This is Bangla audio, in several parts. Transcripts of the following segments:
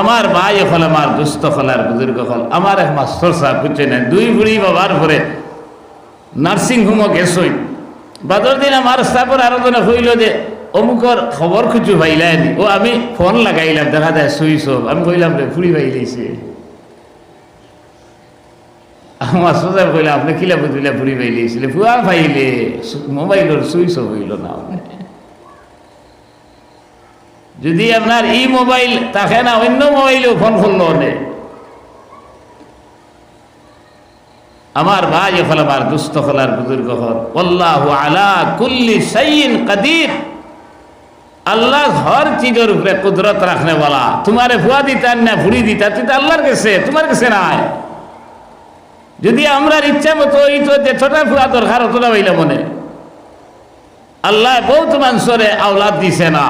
আমার ভাই হল, আমার দুস্থ হলার বুজুর্গ হল। আমার এক মাস্টর সাহেব বুঝছে না দুই বুড়ি বাবার পরে নার্সিং হোমও গেছই। বাদর দিন আমার স্টাফের আরও জনে হইল যে, অমুকর খবর খুঁজু পাইলানি ও আমি ফোন লাগাইলাম, দেখা যায় সুইচ অফ আমি কইলাম, রে, ফুড়ি পাইলাইছে। আমার সোজা কইলে, আপনি কিলা বুঝলে, ফুড়ি পাইলাইছিলে ফুয়া পাইলে মোবাইলের সুইচ হইল না। যদি আপনার ই মোবাইল থাকে না, অন্য মোবাইলেও ফোন করল নে। আমার ভাই হল আমার দুস্থ হলার বুজুর্গ হল। আল্লাহ আলা কুল্লি সাইন কাদির। আল্লাহ হর চিজের উপরে কুদরত রাখনে বলা তোমারে ভুয়া দিতার না ভুড়ি দিতা তুই তো আল্লাহর কাছে, তোমার কাছে নাই। যদি আমরা ইচ্ছা মতো এই তো যে ছোটা ফুয়া দরকার, অতটা হইলে মনে। আল্লাহ বহুত মানুষরে আওলাদ দিছে না।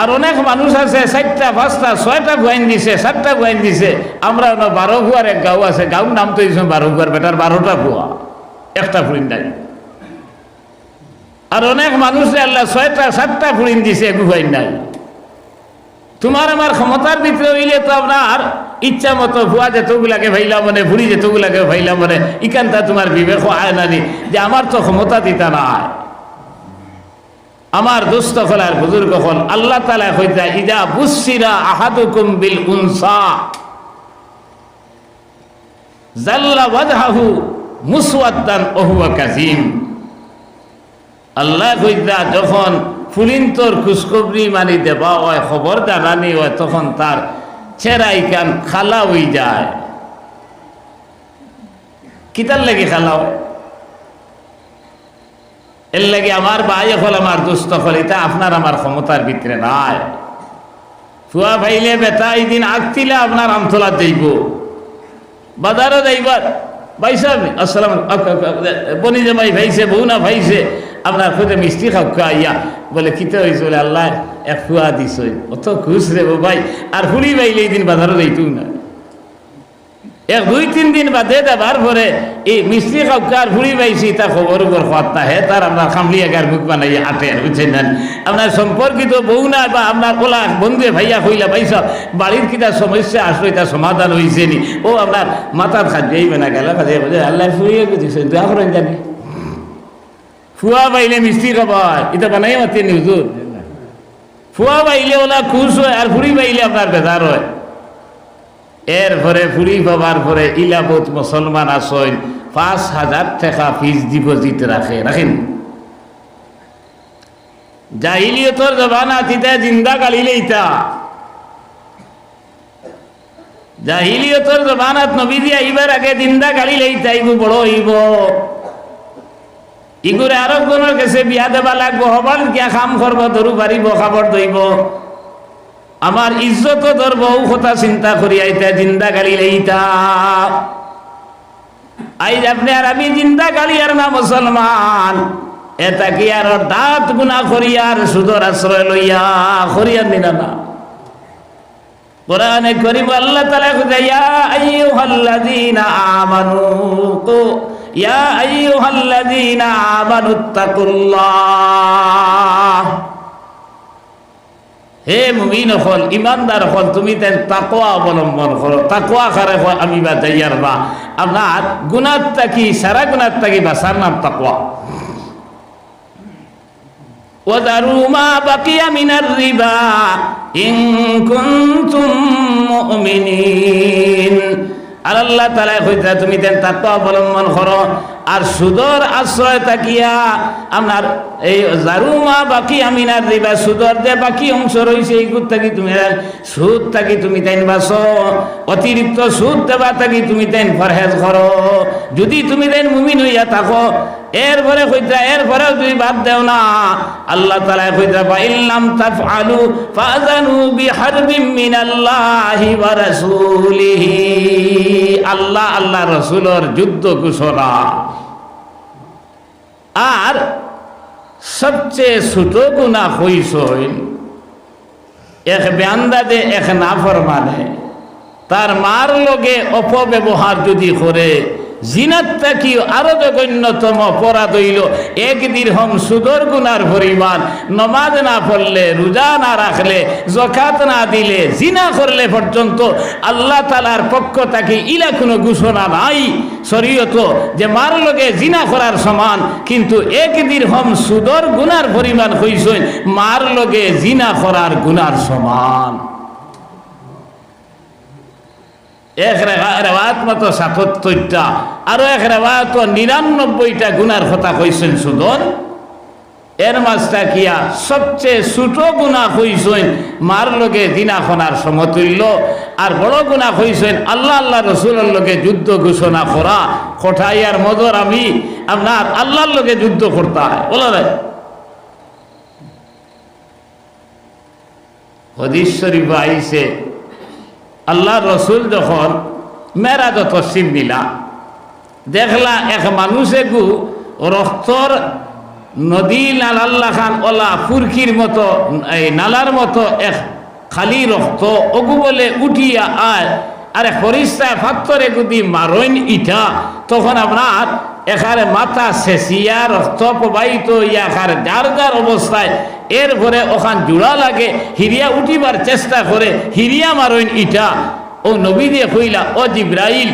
আর অনেক মানুষ আছে, চারটা, পাঁচটা, ছয়টা ভুয়াইন দিছে, সাতটা ভুয়াইন দিছে। আমরা বারো ভুয়ার এক গাঁও আছে গাঁর নাম তো দিয়েছে বারো ভুয়ার বেটার বারোটা ভুয়া একটা ফুরিন নাই। আর অনেক মানুষ আল্লাহ ছয়টা, সাতটা ফুরিন দিছে, এক ভুয়াইন নাই। তোমার আমার ক্ষমতার ভিতরে হইলে তো আপনার ইচ্ছা মতো ভুয়া যেতগুলাকে ভাইলা মনে, ভুড়ি যেতগুলাকে ভাইলা মনে ইকানটা তোমার বিবেক আয় নানি যে আমার তো ক্ষমতা দিতা নাই। আমার দোস্ত হলার বুজুর্গ হল আল্লাহ তালা হইতা ইদা বুসিরা আহাদুকুম বিল উনসা। জাল্লা ওয়াজহাহু মুসওয়াদ্দান ওহুয়া কাজিম আল্লাহ কইতা, যখন ফুলিন্তর খুশখবরি মানি দেবা হয় খবর জানানি হয় তখন তার চেরাই কান খালা হই যায়। কিতার লেগে খালা হয়? এর লাগে আমার ভাই হল আমার দুস্থ হল এটা আপনার আমার ক্ষমতার ভিতরে নাই। ফুয়া ভাইলে বেটা, এই দিন আগতিলে আপনার আমতলা দেইব বাজারও দেইবার ভাই সাহেব, আসসালাম বনি জামাই ভাইছে, বউ না ভাইছে, আপনার খুঁজে মিষ্টি খাওয়া আইয়া বলে, কিতে হয়েছে বলে, আল্লাহ, এক ফুয়া দিস অত খুশ রে ভাই, আর ফুলি ভাইলে এই দিন বাজারও দেইতু না। এক, দুই, তিন দিন বাদে দেবার পরে এই মিস্ত্রি কাউকার ফুড়ি পাইছি, তা খবর উপর খাত্তা হে তার আপনার খামলি একার মুখ বানাই আটে আর বুঝছেন না আপনার সম্পর্কিত বউ না বা আপনার ওলা বন্ধু ভাইয়া কইলা পাইছ বাড়ির কিটা সমস্যা আসলো এটা সমাধান হয়েছে নি? ও আপনার মাথার খাদ্যই বেনা গেল খাদ্য বলে আল্লাহ ফুড়িয়ে দিয়েছেন দোয়া করেন জানি। ফুয়া বাইলে মিস্ত্রি খাবার এটা বানাই মাতিয়ে নি হুজুর ফুয়া বাইলে ওলা খুশ হয় আর ফুড়ি বাইলে আপনার বেজার হয়। এর পরে ফুরি পাবার পরে ইলাবত মুসলমান আসইন পাঁচ হাজার টাকা ফিস ডিপোজিট রাখে, রাখেন। জাহিলিয়তর জবানা তিতা জিন্দা জাহিলিয়তর জবানাত নবী দিয়া ইবার আগে জিন্দা গালিলে ইতা ইগু বড় হইব। ইগুরে আরব গণের কাছে বিয়া দেবা লাগবো হবার কিয়া কাম করব ধরু পারিব খাবার দইব। আমার ইজ্জত ধরব কথা চিন্তা করি আইতা জিন্দা গালি লইতা আইজ আপনি আর আমি জিন্দা গালি আর না মুসলমান, এটা কি আর দাঁত গুণা করিয়ার সুদর আশ্রয় লইয়া করিয়ার নিনা না? কোরআনে করিম আল্লাহ তালা খুঁজাইয়া আইয়ুহাল্লাযীনা আমানু, কু, ইয়া আইয়ুহাল্লাযীনা আমানুত্তাকুল্লাহ হে মুমিন হল, ইমানদার হল, তুমি তাই তাকোয়া অবলম্বন করো। তাকোয়া খারে হল আমি বা যাইয়ার বা। আপনার গুণার তাকি সারা গুণার তাকি বা সার নাম তাকোয়া ওদারু মা বাকিয়া মিনার রিবা, ইন কুনতুম মুমিনিন। আর আল্লাহ তাআলা কইতা তুমি তেন তাকওয়া অবলম্বন করো। আর সুদর আশ্রয় তাকিয়া আপনার এই জারুমা বাকি আমিনার দিবা সুদর যে বাকি অংশ রয়েছে এই থাকি তুমি সুদ থাকি তুমি তাইন বাসো অতিরিক্ত সুদ দেবা থাকি তুমি তাইন ফরহেজ করো যদি তুমি তাইন মুমিন হইয়া থাকো এরপরে কইতা এরপরেও তুমি বাদ দেও না। আল্লাহ তালা কইতা বা ইল্লাম তাফআলু ফাজানু বিহারবিম মিনাল্লাহি ওয়া রাসূলিহি। আল্লাহ আল্লাহ রসুলর যুদ্ধ ঘোষণা। আর সবচেয়ে ছোট গুণা হইস এক বেআন্দাদে এক নাফর মানে তার মার লগে অপব্যবহার যদি করে জিনাতটা কি আরও জঘন্যতম অপরাধ হইল। এক দিরহম সুদর গুনার পরিমাণ। নমাজ না পড়লে, রোজা না রাখলে জকাত না দিলে, জিনা করলে পর্যন্ত আল্লাহ তালার পক্ষ তাকে ইলা কোনো ঘোষণা নাই। শরীয়ত যে মার লগে জিনা করার সমান, কিন্তু এক দিরহম সুদর গুনার পরিমাণ হইসই, মার লগে জিনা করার গুনার সমান। এক রেওয়াত মতো সাতাত্তরটা, আরও এক রেওয়াত নিরানব্বইটা গুনার কথা কইছেন সুদন। এর মাঝটা কিয়া সবচেয়ে ছোট গুণা হইছেন মার লগে দিনা খনার সমতুল্য, আর বড় গুণা হইছেন আল্লাহ আল্লাহ রসুলের লগে যুদ্ধ ঘোষণা করা কোঠাইয়ার মদর আমি, আপনার আল্লাহর লগে যুদ্ধ করতে হয়, বলা হদিস শরীফ আইসে আল্লাহ রসুল যখন মেরাজ তসিম দিলা দেখলা এক মানুষে গু রক্তর নদী নালাল্লা খান ওলা ফুরকির মতো, এই নালার মতো এক খালি রক্ত অগু বলে উঠিয়া আয়, আরে হরিস্তায় ফাত্তরে গুদি মারইন ইটা, তখন আপনার এখানে মাথা শেষিয়া রক্ত প্রবাহিত ইয়া এখানে যার যার অবস্থায় এরপরে ওখান জোড়া লাগে, হিরিয়া উঠিবার চেষ্টা করে, হিরিয়া মারইন ইটা। ও নবী দিয়ে কইলা, ও জিব্রাইল,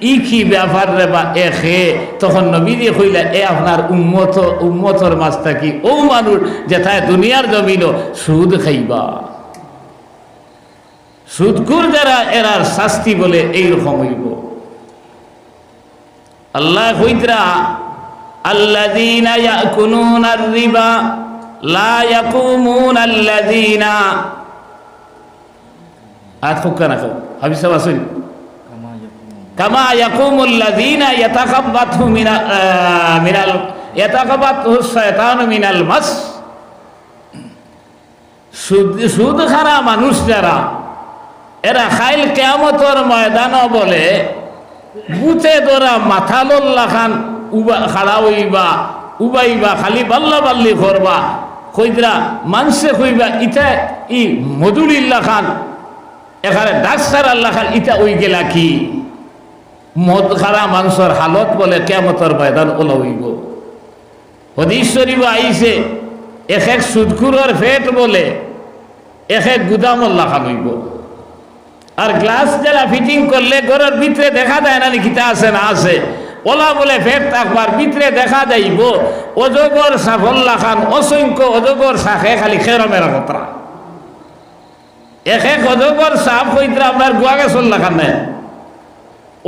ই কি ব্যাপার রে বা, এ খে? তখন নবী দিয়ে কইলা, এ আপনার উম্মত, উম্মতর মাছটা কি? ও মানুষ, যেথায় দুনিয়ার জমিন সুদ খাইবা। সুদকুর যারা, এরার শাস্তি বলে এইরকম হইব। আল্লাহ হইতরা আর-রিবা লা ইয়াকুমুনা আল্লাযীনা। আত ফুকানা কও হাবিব সাহেব আসুন। কামা ইয়াকুমুল্লাযীনা ইয়াতাকাব্বাতহু মিনা মিনাল ইয়াতাকাব্বাতহু শায়তানু মিনাল মাস। সুদ খারা মানুষ যারা এরা খাইল কেয়ামতর ময়দান বলে বুতে ধরা মাথা লল্লা খান উবা খাড়া হইবা উবাইবা খালি বাল্লা বাল্লি করবা। কইদরা মানসে কইবা ইটা ই মধুরিল্লা খান। এখানে ডাক্তার আল্লাহ খান ইটা ওই গেলা কি? মদ খারা মাংসর হালত বলে কেমতর ময়দান ওলা হইব। হদীশ্বরী আইছে, এক এক সুদকুরর ফেট বলে এক এক গুদামল্লা খান হইব। আর গ্লাস যারা ফিটিং করলে ঘরের ভিতরে দেখা যায় না লিখিতা আছে, না আছে। ওলা বলে ফের থাকবার ভিতরে দেখা যাইব, অজগর সাফল্লা খান, অসংখ্য অজগর শাখে খালি খেরমের কথা। এক এক অজগর সাপ হইতে আপনার গুয়াগে চল্লা খান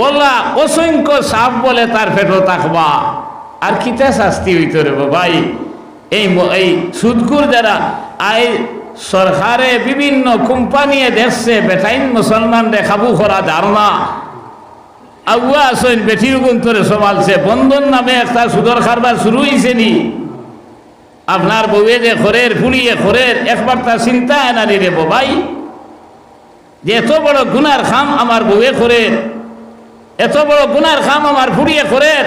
ওলা অসংখ্য সাপ বলে তার ফেটো থাকবা আর কিতা শাস্তি হইতে রে ভাই? এই এই সুদকুর যারা আই সরকারে বিভিন্ন কোম্পানিয়ে দেখছে, বেটাইন মুসলমান খাবু করা ধারণা। আগুয়া আসেন, বেঠির গুন্তরে সমালছে বন্ধন নামে একটা সুদর খারবার শুরু হয়েছে নি আপনার বউয়ে যে খরের, ফুলিয়ে খরের, একবার তার চিন্তা এনারি রে ভাই, যে এত বড় গুনার খাম আমার বউয়ে খরের, এত বড় গুনার খাম আমার ফুরিয়ে খরের,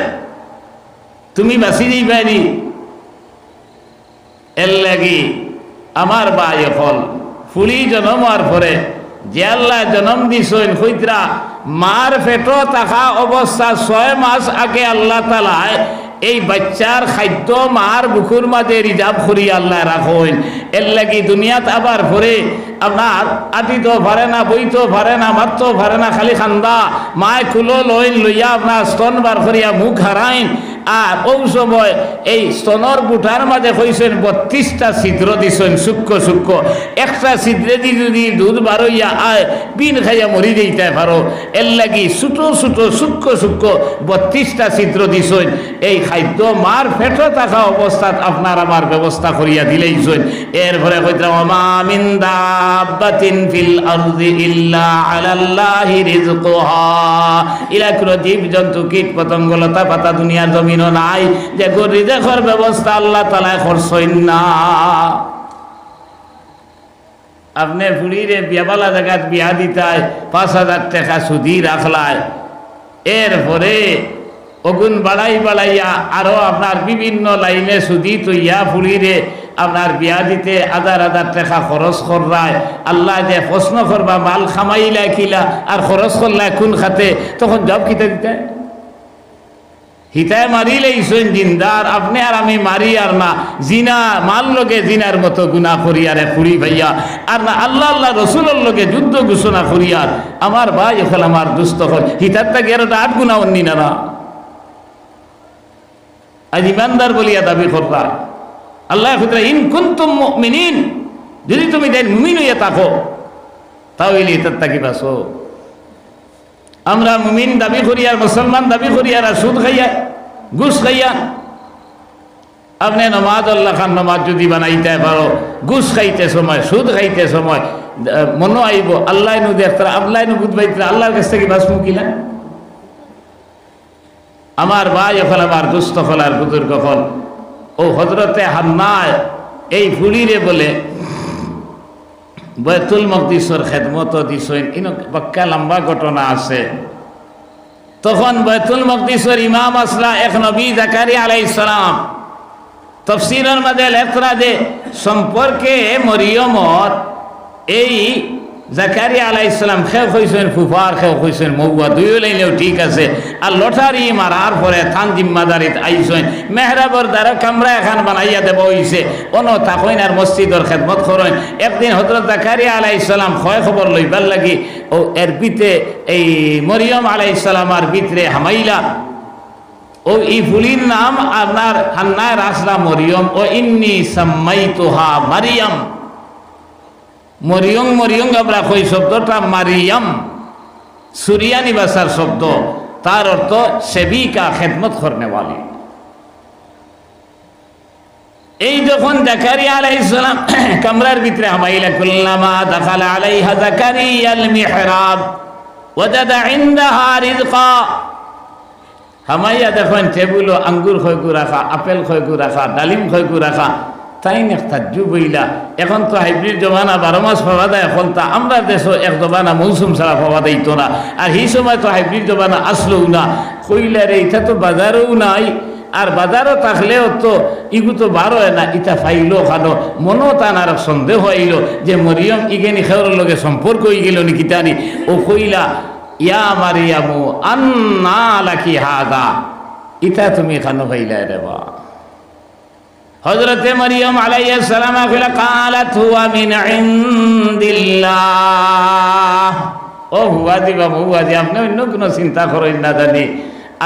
তুমি বাঁচি যাইবানি এর লাগি আমার বাই ফল, ফুলি জনম হওয়ার পরে যে আল্লাহ জনম দিছেন হইতরা মার পেট থাকা অবস্থা ছয় মাস আগে আল্লাহ তালায় এই বাচ্চার খাদ্য মার বুকুর মাঝে রিজার্ভ করি আল্লাহ রাখেন। এর লাগি দুনিয়াত আবার পরে আপনার আদিত পারে না বইতো পারে না মারতো পারে না, খালি খান্দা। মায় কুলো লইন লইয়া আপনার স্তন বার করিয়া মুখ হারাইন। আর ওই সময় এই স্তনর বুটার মাঝে কইছেন বত্রিশটা ছিদ্র দিছেন সূক্ষ্ম সূক্ষ্ম একটা ছিদ্রে দি যদি দুধ বারইয়া আয়, বিন খাইয়া মরি দিতে পারো এর লাগি ছোটো ছোটো সূক্ষ্ম সূক্ষ্ম বত্রিশটা ছিদ্র দিছেন। এই খাদ্য মার ফেটো থাকা অবস্থাত আপনার আমার ব্যবস্থা করিয়া দিলেইছেন এরপরে কইতাম অমামিন দাব্বাতিন ফিল আরদি ইল্লা আলাল্লাহি রিজকুহা ইলা জীব জন্তু কীট পতঙ্গ লতা পাতা দুনিয়ার জমিনও নাই। যে গরি দেখর ব্যবস্থা আল্লাহ তালায় করছইন না। আপনি ফুড়িরে বিয়াবালা জায়গাত বিয়া দিতায়, পাঁচ হাজার টাকা সুদি রাখলায়। এরপরে অগুন বাড়াই বাড়াইয়া আরও আপনার বিভিন্ন লাইনে সুদি তৈয়া ফুড়িরে আপনার বিয়া দিতে হাজার হাজার টাকা খরচ করলায় আল্লাহ যে প্রশ্ন করবা, মাল খামাইলা কিলা, আর খরচ করলায় কোন খাতে? তখন জব কিতে দিতে? হিতায় মারিলে ইসন জিন্দার আপনি আর আমি মারি আর না। জিনা, মাল লোকে জিনার মতো গুণা করিয়ারে ফুরি ভাইয়া। আর না, আল্লাহ আল্লাহ রসুলের লোকে যুদ্ধ ঘোষণা করিয়ার আমার ভাই এখন আমার দুস্থ হল হিতার তাকে এর আট গুণা অন্যি না আজ ইমানদার বলিয়া দাবি করবা। আল্লাহ খুদরা ইন কুন্তুম মুমিনিন যদি তুমি দেন মুমিন হইয়া থাকো তাহলে এটার তাকি বাসো আমরা মুমিন দাবি করিয়ার মুসলমান দাবি করিয়ার আর সুদ খাইয়া, ঘুষ খাইয়া। আপনি নমাজ, আল্লাহ খান নমাজ যদি বানাইতে পারো, ঘুষ খাইতে সময়, সুদ খাইতে সময় মনো আইব। আল্লাহ নু দেখতারা আল্লাহ নু বুধবাইতে আল্লাহর কাছ থেকে বাস মুকিলা আমার ভাই এখন আমার দুস্থ আর বুজুর্গ ফল। ও হজরতে হান্নায় এই ফুলিরে বলে বয়তুল মকদিসর খেদমত দিছেন ইন পাক্কা লম্বা ঘটনা আছে। তখন বয়তুল মকদিসর ইমাম আসলা এক নবী জাকারি আলাই সালাম তফসিরের মাঝে লেখরা যে, সম্পর্কে মরিয়মত এই জাকারিয়া আলাই ইসলাম খেয়ে হয়েছেন ফুফার খেয়ে হয়েছেন মৌয়া দুইও লাইলেও ঠিক আছে। আর লটারি মারার পরে থান জিম্মাদারিত আইসেন মেহরাবর দ্বারা কামরা এখান বানাইয়া দেব হইছে অন তাকইন আর মসজিদর খেদমত করেন। একদিন হজরত জাকারিয়া আলাই ইসলাম ক্ষয় খবর লইবার লাগি, ও এর পিতে এই মরিয়ম আলাই ইসলাম আর ভিতরে হামাইলা। ও এই ফুলির নাম আপনার হান্নায় রাসলা মরিয়ম, ও ইন্নি সাম্মাই তোহা মারিয়াম। মরিয়ং মরিয়ং আমরা কই শব্দটা, মারিয়াম। সুরিয়ানি ভাষার শব্দ। তার অর্থ সেবিকা, খেদমত করনেওয়ালি। এই যখন জাকারিয়া আলাইহিসসালাম কামরার ভিতরে হামাইলা, কুল্লামা দাখালা আলাইহা জাকারিয়া আল মিহরাব, ওয়াজাদা ইনদাহা রিজকা হামাইয়া দেখেন টেবুল আঙ্গুর খয়কু রাখা আপেল খয়কু রাখা ডালিম খয়কু রাখা তাই না তাজ্জু বইলা। এখন তো হাইব্রিড জমানা বারো মাস পাওয়া যায় এখন তা আমরা দেশও এক জমানা মৌসুম ছাড়া পাওয়া দিত না। আর সেই সময় তো হাইব্রিড জমানা আসলেও না। কইলারে এটা তো বাজারেও নাই। আর বাজারও থাকলেও তো ইগু তো বারো না ইটা ফাইলো খানো। মনও তানার সন্দেহ আইল যে মরিয়ম ইগেনি খেওয়ার লগে সম্পর্ক হয়ে গেল নাকি তানি ও কইলা, ইয়া মারিয়ামু, আন্না লাকি হাদা। ইটা তুমি খানো পাইলা রে বা। হজরতে মরিয়ম আলাইহিস সালাম কইলা কালাত হুয়া মিন ইনদিল্লাহ। ও হুয়া দিবা হুয়া দি আপনি অন্য কোনো চিন্তা করেন না জানি।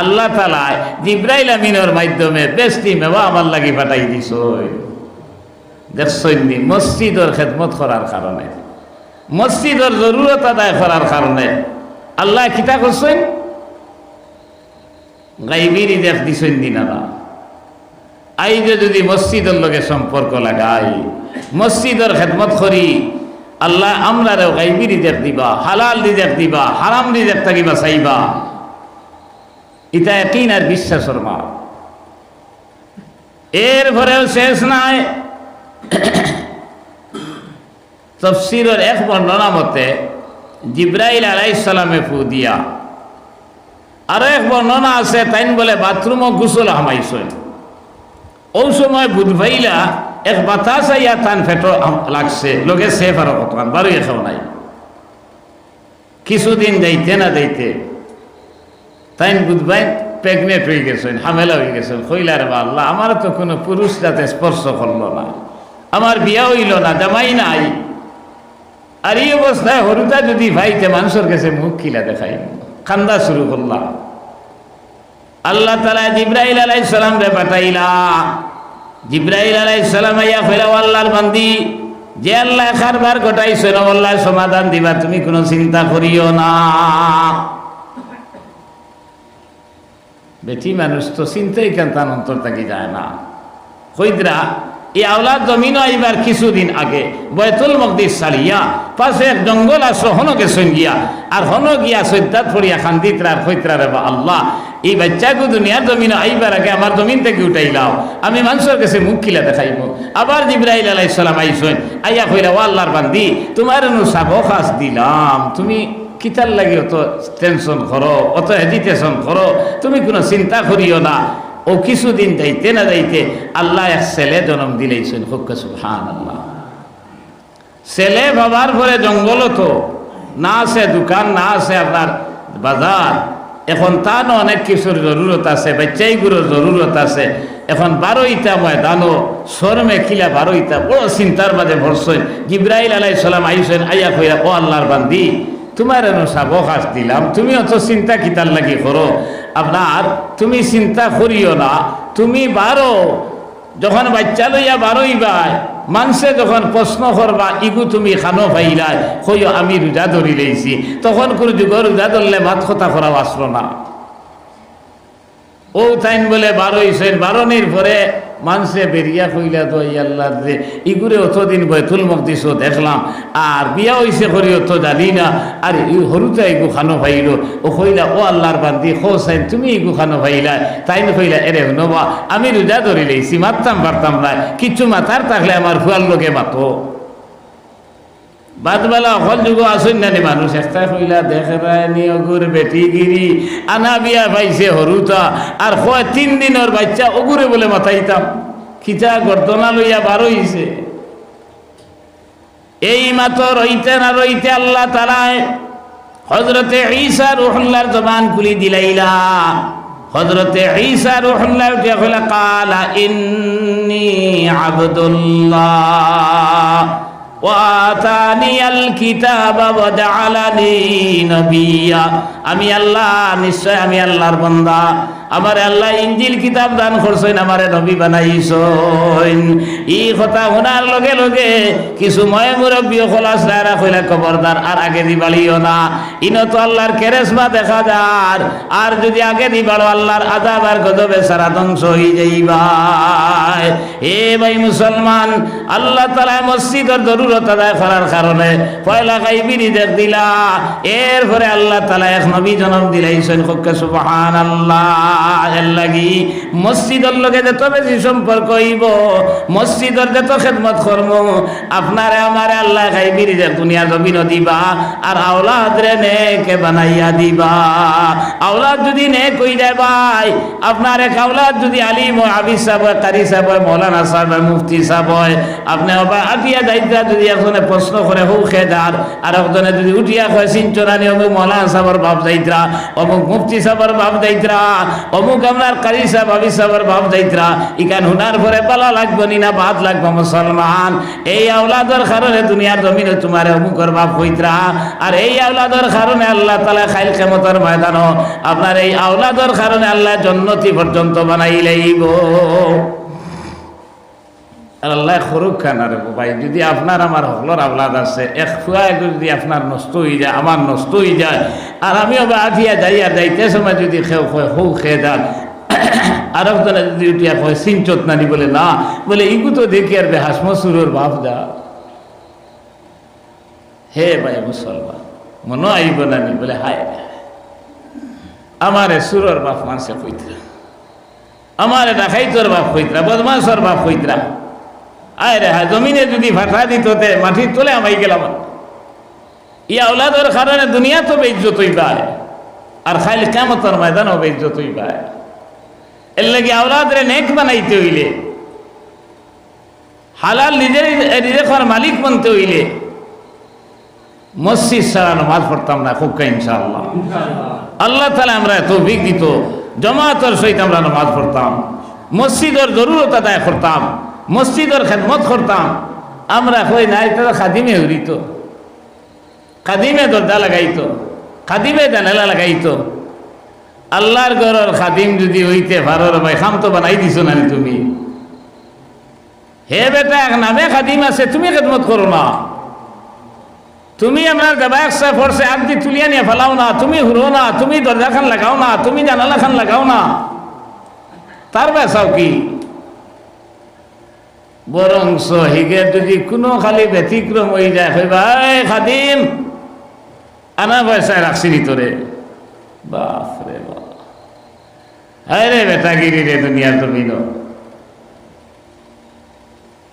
আল্লাহ তালা জিব্রাইল আমিনের মাধ্যমে বেস্তি মেওয়া আমার লাগি পাঠাই দিছ দেখছনি মসজিদর খেদমত করার কারণে। মসজিদর জরুরত আদায় করার কারণে। আল্লাহ কিতা করছেন? গাইবিরি দেখ দিছেন দিনারা আইজে যদি মসজিদের লগে সম্পর্ক লাগাই, মসজিদের খেদমত করি, আল্লাহ আমরারেও গাইবি রিজেক দিবা, হালাল রিজেক দিবা, হারাম রিজেক থাকিবা চাইবা। ইটা একই আর বিশ্বাসের মা। এর পরেও শেষ নাই। তফসিরের এক বর্ণনা মতে, জিব্রাইল আলাইসালামে ফু দিয়া। আরও এক বর্ণনা আছে, তাইন বলে, বাথরুমও গুসল হামাইছেন ওই সময় বুধভাইলা এক বাতাস আইয়া তান ফেটো লাগছে। লোকে সেফ আরও কতক্ষণ বারোই খাও নাই। কিছুদিন যাইতে না যাইতে তাই বুধভাই প্রেগনেন্ট হয়ে গেছেন, হামেলা হয়ে গেছেন। কইলার বা আল্লাহ আমার তো কোনো পুরুষ যাতে স্পর্শ করল না। আমার বিয়া হইল না, জামাই নাই। আর এই অবস্থায় হরুতা যদি ভাইতে মানুষের কাছে মুখ কিলা দেখাই, কান্দা শুরু করলাম আল্লাহ তালা জিব্রাইল আলাই সালাম রে পাঠাইলা। জিব্রাইল আলাই সালাম আইয়া ফেরাও আল্লাহর বান্দি। যে আল্লাহ খারবার ঘটাইছে আল্লাহ সমাধান দিবা, তুমি কোনো চিন্তা করিও না। বেটি মানুষ তো চিন্তাই কেন তার অন্তর থাকি যায় না। হইদরা এই আওলাদ জমিন আইবার কিছুদিন আগে বয়তুল মকদিস সারিয়া পাশে এক জঙ্গল আসো হনো গেছেন গিয়া আর হন গিয়া সৈদ্যাত ফরিয়া খান্দিতরার, খৈতরার বা আল্লাহ এই বাচ্চাকে দুনিয়ার জমিন আইবার আগে আমার জমিন থেকে উঠাইলাও আমি মানুষের কাছে মুখ খিলা দেখাইব। আবার জিব্রাইল আলাইসালাম আইসেন আইয়া কইলা ও আল্লাহর বান্দি, তোমার নু সাবখাস দিলাম। তুমি কিতার লাগে অত টেনশন করো, অত হেজিটেশন করো। তুমি কোনো চিন্তা করিও না। ও কিছুদিন যাইতে না যাইতে আল্লাহ এক ছেলে জন্ম দিলেইছেন হুক্কা সুহান আল্লাহ ছেলে বাবার পরে জঙ্গল তো। না আছে দোকান, না আছে আপনার বাজার। এখন তান অনেক কিছুর জরুরত আছে, বাচ্চাইগুলোর জরুরত আছে। এখন বারোইটা ময়দানও শরমে খিলা বারোইটা, বড় চিন্তার মাঝে ভরসই। জিব্রাইল আলাই সালাম আইসেন আইয়া কইয়া ও আল্লাহর বান্দি, তোমার এনো সাবকাশ দিলাম, তুমি অত চিন্তা কিতার লাগি করো? আপনার, তুমি চিন্তা করিও না, তুমি বারো যখন বাচ্চা লইয়া বারোই বাই মানুষে যখন প্রশ্ন করবা, ইগু তুমি খানো পাইলাই কইও, আমি রোজা ধরি লইছি তখন কোনো যুগ রোজা ধরলে মাত কথা করা আসলো না ও বলে বারো ইসেন বারোনির পরে মানুষে বেরিয়া কইলা তো, এই আল্লাহ যে ইগুরে অতদিন বৈতুল মকদিস দেখলাম, আর বিয়া হইছে করি অত জানি না, আর ই হরুতে ইগু খানো ভাইল। ও কইলা, ও আল্লাহর বান্দি খো সাইন, তুমি ইগু খানো ভাইলা? তাইন কইলা, এরে নবা, আমি রোজা ধরি লইছি মারতাম পারতাম না কিচ্ছু মাথার থাকলে আমার ফুয়ার লোকে মাতো। বাদবেলা অকল যুগ আসুন না নি, মানুষ একটা কইলা দেখে নি অগুর বেটি গিরি আনা বিয়া পাইছে হরুতা আর কয়, তিন দিনের বাচ্চা অগুরে বলে মাথাইতাম খিচা গর্দনা লইয়া বার হইছে এই মাতো রইতে না রইতে আল্লাহ তালায় হজরতে ঈসা রুহুল্লার জবান খুলি দিলাইলা। হজরতে ঈসা রুহুল্লাহ উঠিয়া কইলা কালা ইন্নি আবদুল্লাহ। আমি আল্লাহ নিশ্চয় আমি আল্লাহর বন্দা। আমার আল্লাহ ইঞ্জিল কিতাব দান করছেন, আমারে নবী বানাইছেন। ই কথা শোনার লগে লগে কিছু ময় মুরব্বী খোলাস রায়রা কইলা, খবরদার, আর আগে দিবালিও না। ইনো তো আল্লাহর কেরেসমা দেখা যার। আর যদি আগে দিবালো, আল্লাহর আজাব আর গজবে সারা ধ্বংস হয়ে যাইবাই এ ভাই মুসলমান, আল্লাহ তালা মসজিদের জরুরত আদায় করার কারণে পয়লা গাইবিরি দেখ দিলা। এরপরে আল্লাহ তালা এক নবী জনম দিলাইছেন হকে সুবহান আল্লাহ এর লাগি। মসজিদের লগে যত বেশি সম্পর্ক হইব মসজিদের যত খেদমত কর্ম আপনারে আমারে আল্লাহ গাইবিরি দেখ দুনিয়া জমিন দিবা, আর আওলাদ রে নেকে বানাইয়া দিবা। আওলাদ যদি নে কই যায় ভাই, আপনার এক যদি আলিম হয় আবিস সাহেব কারি সাহেব, মৌলানা সাহেব, মুফতি সাহেব, আপনি আবার আটিয়া দায়িত্ব যদি একজনে প্রশ্ন করে, হৌ খেদার, আর একজনে যদি উঠিয়া কয় সিঞ্চরানি অমুক মৌলানা সাহেবের বাপ যাইত্রা অমুক মুফতি সাহেবের বাপ যাইত্রা অমুক আমার কারি সাহেব আবি সাহেবের বাপ যাইতরা, ইকান হুনার পরে পালা লাগবো নি না ভাত লাগবো, মুসলমান। এই আওলাদর কারণে দুনিয়ার জমিনে তোমার অমুকর বাপ হইতরা। আর এই আওলাদর কারণে আল্লাহ তালা খাইল ক্ষমতার ময়দান আপনার এই আওলাদর কারণে আল্লাহ জন্নতি পর্যন্ত বানাই লইব। আর আল্লাহ সরুক খান আর ভাই, যদি আপনার আমার হকলর আওলাদ আছে, এক ফুয়া যদি আপনার নষ্ট হয়ে যায়, আমার নষ্ট হয়ে যায়, আর আমিও বা আধিয়া যাই আর যাইতে সময় যদি খেয়ে, হৌ খেয়ে যান। আর একজনে যদি উঠিয়া কয়, সিনচত নানি বলে, না। বলে, ইগু তো দেখি আর বেহাস মসুরের বাপ যা। হে ভাই মুসলমান, মনো আইব নানি বলে, হায় আমারে সুরর বাপ মানুষে কইতরা, আমারে ডাকাইতর বাপ কইতরা বদমাসর বাপ কইতরা। আয় রে হ্যাঁ জমিনে যদি ভাটা দিত মাটির তোলে আমাই গেলাম। ইয়া ওলাদের কারণে দুনিয়া তো বেইজ্জত পায় আর খাইলে কেমতর ময়দানও বেইজ্জত পায় এর লাগে আওলাদরে নেক বানাইতে হইলে হালাল নিজের নিজের মালিক বনতে হইলে মসজিদ ছাড়া নমাজ পড়তাম না খুব ইনশাআল্লাহ। আল্লাহ তালা আমরা তৌফিক দিত জমাতর সহিত আমরা নামাজ পড়তাম মসজিদের জরুরত আদায় করতাম। মসজিদের খেদমত করতাম। আমরা কই না এটা তো খাদিমে হরিত খাদিমে দরজা লাগাইতো। খাদিমে জানালা লাগাইতো। আল্লাহর ঘরের খাদিম যদি হইতে ভারর ভাই খাম তো বানাই দিছো না তুমি। হে বেটা, এক নামে খাদিম আছে, তুমি খেদমত করো না। তুমি দেবায়ক সাহেব ফরসে আগে তুলিয়া নিয়ে ফেলাও না। তুমি হুরো না, তুমি দরজা খান লাগাও না, তুমি জানালা খান লাগাও না। তার বেসাও কি? বরং হিগে যদি কোনো খালি ব্যতিক্রম হয়ে যায় ভাই খাদিম, আনা পয়সায় রাখছি ভিতরে বাপ আরে বেটাগিরি রে দুনিয়া তুমি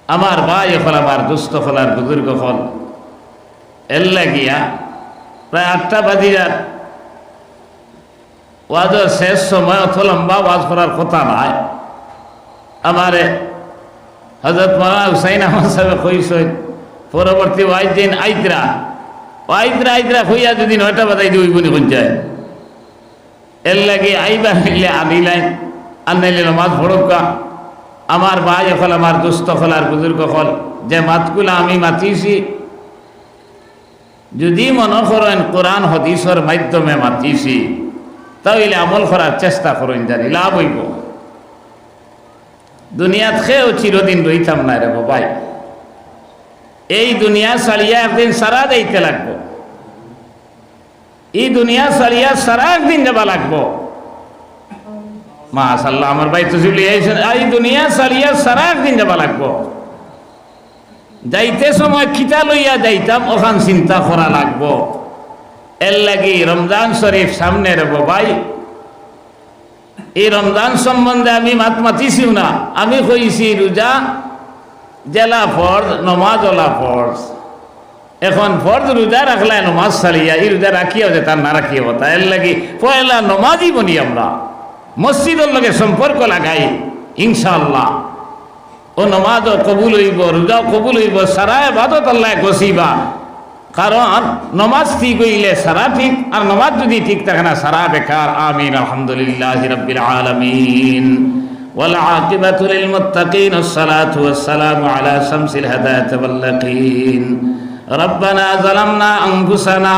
আমার ভাই হল আমার দুস্থ হলার বুজুর্গ হল এর লাগিয়া প্রায় আটটা বাজিয়ার ওয়াজের শেষ সময় অত লম্বা ওয়াজ করার কথা নাই। আমারে হজরত মৌলানা হুসাইন আহমদ সাহেব কইসই পরবর্তী ওয়াইজ দিন আইতরা আইতরা আইতরা হইয়া যদি নয়টা বাজাই দিই বনি কোন যায় এর লাগে আইবা হইলে আনিলাই আনাইলে নমাজ ভরকা আমার ভাই হল আমার দুস্থ হল আর বুজুর্গ হল যে মাতগুলা আমি মাতিছি। যদি মনে করেন কোরআন, হদিসর মাধ্যমে মাতিছি, তাহলে আমল করার চেষ্টা করেন জানি, লাভ হইব। দুনিয়াত খেয়েও চিরদিন রইতাম না রে বাবাই। এই দুনিয়া সারিয়া একদিন সারা যাইতে লাগবো। এই দুনিয়া সারিয়া সারা একদিন যাবা লাগবো। মাশাল্লাহ আমার ভাই তো চলে এই দুনিয়া সারিয়া সারা একদিন যাবা লাগবো। যাইতে সময় খিতা লইয়া যাইতাম, ওখান চিন্তা করা লাগবো। এর লাগি রমজান শরীফ সামনে রে ভাই এই রমজান সম্বন্ধে আমি মাত মাতিছিও না। আমি কইছি, রোজা জেলা ফর্জ, নমাজ ওলা ফর্জ। এখন ফর্জ রোজা রাখলাই নমাজ সারিয়া এই রোজা রাখিয়াও যে তার না রাখিয়াও তা এর লাগি পয়লা নমাজই বনি আমরা। মসজিদের লগে সম্পর্ক লাগাই, ইনশাআল্লাহ। ও নমাজও কবুল হইব, রোজাও কবুল হইব, সারা এবাদত আল্লাহ গসিবা কারণ নমাজ ঠিক হইলে সারা ঠিক আর নমাজ যদি ঠিক থাকে না সারা বেকার আমিন আলহামদুলিল্লাহ রব্বিল আলামিন والعاقبة للمتقين الصلاة والسلام على شمس الهداة واليقين ربنا ظلمنا أنفسنا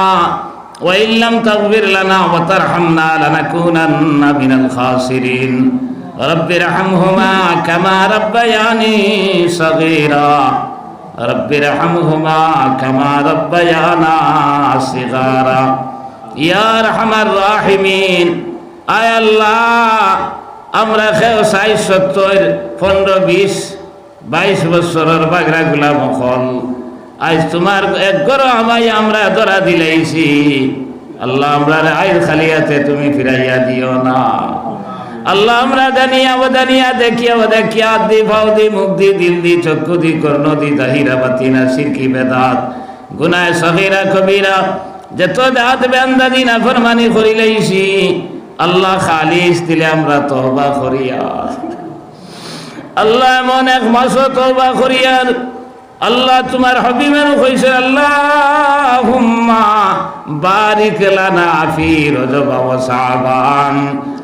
وإن لم تغفر لنا وترحمنا لنكونن من الخاسرين رب ارحمهما كما ربياني صغيرا رب ارحمهما كما ربيانا صغارا يا ارحم الراحمين আয় আল্লাহ আমরা খেয়ে ষাট সত্তর পনেরো বিশ বাইশ বছরের বাগরা গুলা মখল আজ তোমার এক গর আমায় আমরা ধরা দিলাইছি আল্লাহ আমরা আইর খালিয়াতে তুমি ফিরাইয়া দিও না আল্লাহ আমরা জানিয়া ও জানিয়া দেখিয়া দেখিয়া দি ভাও দি, মুখ দি, দিল দি, চক্ষু দি, কর্ণ দি দাহিরা বাতিনা, সিরকি, বেদাত, গুনায় সহিরা কবিরা, যত দাঁত বেন্দা দিন ফরমানি করিলেইছি আল্লাহ খালিস দিলে আমরা তহবা করিয়া আল্লাহ এমন এক মাস তহবা করিয়ার আল্লাহ তোমার হবিবের কইছে আল্লাহ বারিক লানা ফি রজব ওয়া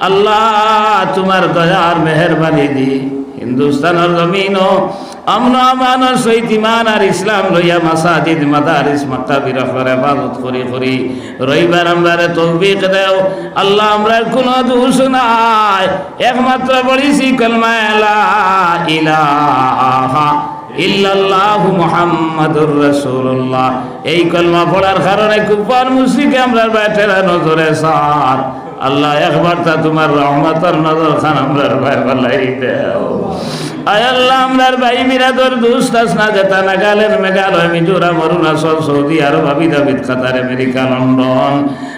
আল্লাহ তোমার দয়ার মেহরবানি দি। হিন্দুস্তানের জমিনও আমন আমানোর সহিত ইমান আর ইসলাম লইয়া মাসাজিদ, মাদারিস মাকাবির আখবার ইবাদত করি করি। রইবার আমরা দেও। আল্লাহ, আমরা কোনো দোষ নাই। একমাত্র বলিছি, কলমা ইলাহা। এই কলমা পড়ার কারণে কুফার মুশরিকে আমরা বেটেরা নজরে সার আল্লাহ একবার তা তোমার রহমতর নজর খান আমরার ভাই অরুণাচল, সৌদি আরব আবিদাবিদ কাতার, আমেরিকা, লন্ডন।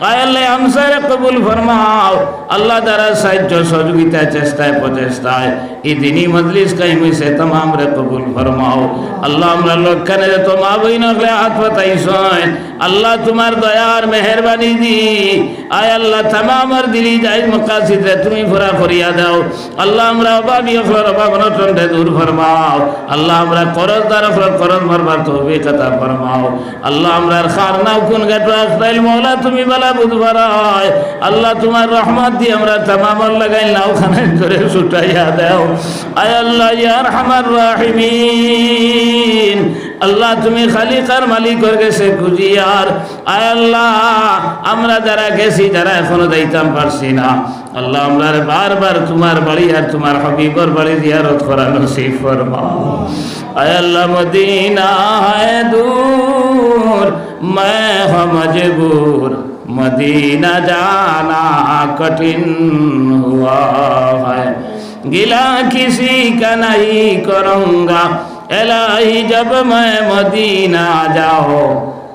আল্লাহ আমসারে কবুল ফরমাও। আল্লাহ দ্বারা সাহায্য সহযোগিতা চেষ্টায় প্রচেষ্টায় এই দিনই মজলিস কাইমি সে তমাম রে কবুল ফরমাও। আল্লাহ আমরা লোকখানে যে তো মা বই নগলে হাত পাতাইছ আল্লাহ তোমার দয়ার মেহরবানি দি। আয় আল্লাহ, তামামর দিলি যাই মকাসিদ রে তুমি ফুরা করিয়া দাও। আল্লাহ আমরা অভাবী অফলার অভাব অনটন রে দূর ফরমাও। আল্লাহ আমরা করজ দ্বার অফলার করজ মারবার তৌফিক আতা ফরমাও। আল্লাহ আমরা খার নাও কোন গাট রাখতাইল মৌলা তুমি বলা বুধবার আল্লাহ তোমার রহমত দিয়ে আমরা তামামর লাগাই নাও খানে ধরে ছুটাইয়া দাও আয় আল্লাহ ইয়ার হামার রাহিমিন দিন আল্লাহ তুমি খালিকার মালিকর গেছে খুঁজিয়ার আয় আল্লাহ আমরা যারা গেছি যারা এখনো যাইতাম পারছি না আল্লাহ আমরা বারবার তোমার বাড়ি আর তোমার হবিবর বাড়ি জিয়ারত করা নসিব ফরমাও আয় আল্লাহ মদিনা है दूर मैं हूँ मजबूर मदीना जाना कठिन हुआ है। गिला किसी का नहीं करूँगा इलाही जब मैं मदीना जाओ,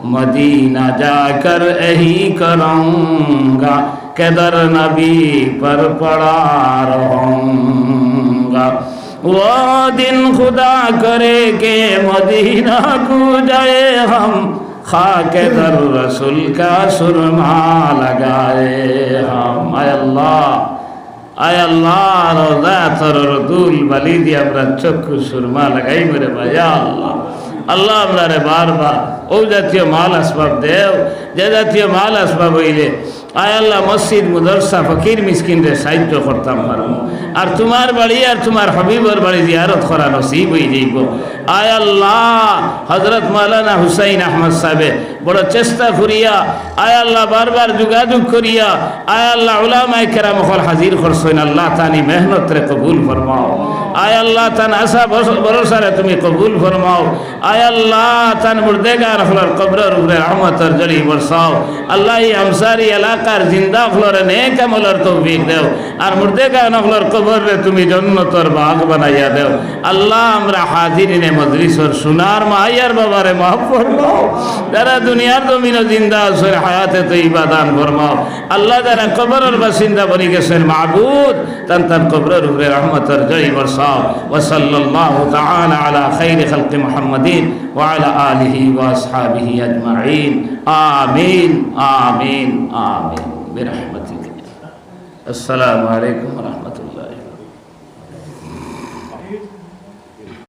मदीना जाकर यही करूँगा, केदर नबी पर पड़ा रहूँगा। वो दिन खुदा करे के मदीना को जाए हम खाके दर रसूल का सुरमा लगाए हम आय अल्लाह আয় আল্লাহ রোজা তোর রদুল বালি দিয়ে আমরা চক্ষু সুরমা লাগাই মেরে ভাই আল্লাহ আল্লাহ আমরা রে বারবার ও জাতীয় মাল আসবাব দেও যে জাতীয় মাল আসবাব হইলে আয় আল্লাহ, মসজিদ, মুদরসা, ফকির, মিসকিনরে সাহিত্য করতাম পারব। আর তোমার বাড়ি আর তোমার হবিবর বাড়ি জিয়ারত করা নসিব হয়ে যাইব। আয় আল্লাহ হজরত মালানা হুসাইন আহমদ সাহেবে বড় চেষ্টা করিয়া, আয় আল্লাহ, বারবার যোগাযোগ করিয়া, আয় আল্লাহ, উলামায় কেরাম হল হাজির করছেন। আল্লাহ তানি মেহনত রে কবুল ফরমাও। আয় আল্লাহ তান আশা ভরসারে তুমি কবুল ফরমাও। আয় তান মুর্দেগার হলার কবরের উপরে রহমতর জড়ি বরসাও আল্লাহ এই আমসারি এলাকার জিন্দা হলরে নেক আমলের তৌফিক দেও। আর মুর্দেগার হলার কবরে তুমি জন্নতর বাগ বানাইয়া দেও। আল্লাহ আমরা হাজিরিনে মজলিসর সোনার মাইয়ার বাবারে মাফ ফরমাও। যারা দুনিয়ার জমিনে জিন্দা আছে, হায়াতে তো ইবাদান ফরমাও। আল্লাহ যারা কবরের বাসিন্দা বনি গেছেন মাহবুদ, তান তার কবরের উপরে রহমতর জয় বরসাও وصلى الله تعالى على خير خلق محمد وعلى آله وأصحابه أجمعين. آمين. آمين. آمين. برحمتك. السلام عليكم ورحمة الله